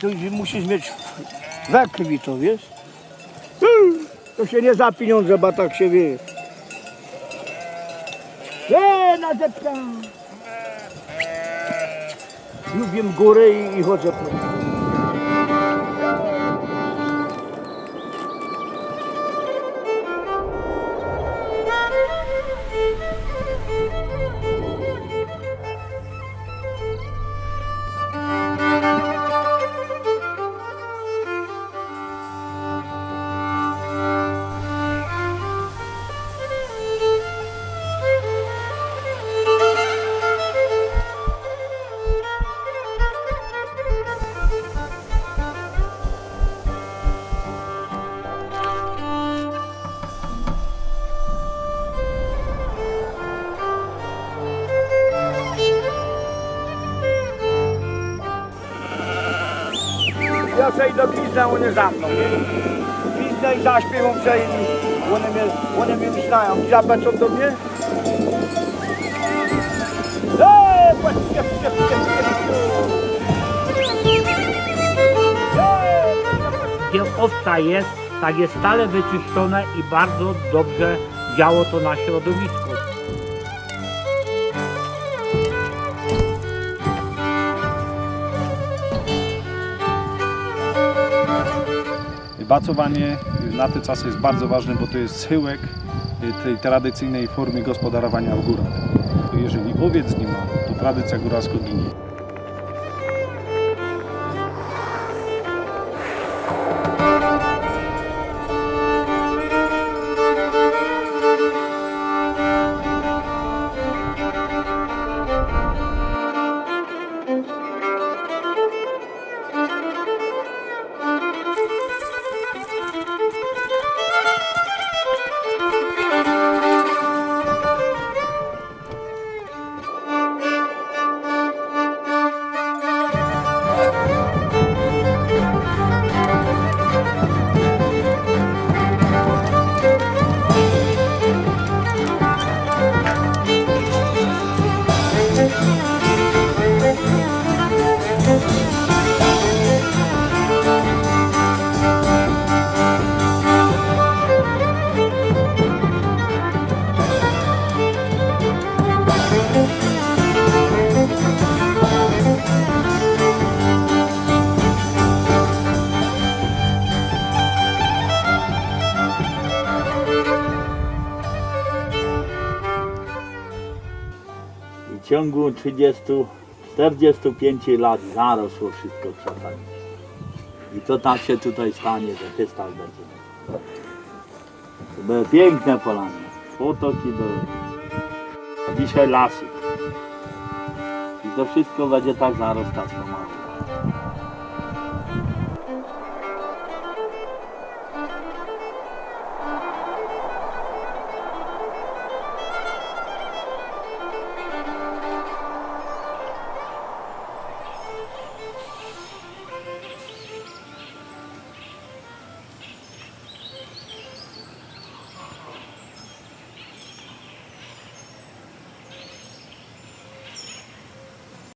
To musisz mieć we krwi to, wiesz? To się nie za pieniądze, bo tak się wie. Eee, na depka! Lubię górę i, i chodzę po Ja sobie do pizna, one za mną, nie? Pizna i zaśpiewam sobie i one mnie, one mnie znają. Zapłacą do mnie? Gdzie owca jest, tak jest stale wyczyszczone i bardzo dobrze działo to na środowisku. Bacowanie na te czasy jest bardzo ważne, bo to jest schyłek y, tej tradycyjnej formy gospodarowania w górach. Jeżeli owiec nie ma, to tradycja góralska ginie. W ciągu 30, 45 lat zarosło wszystko krzakami. I to tak się tutaj stanie, że ty tak będzie. To były piękne polany. Potoki były. A dzisiaj lasy. I to wszystko będzie tak zarastać pomału.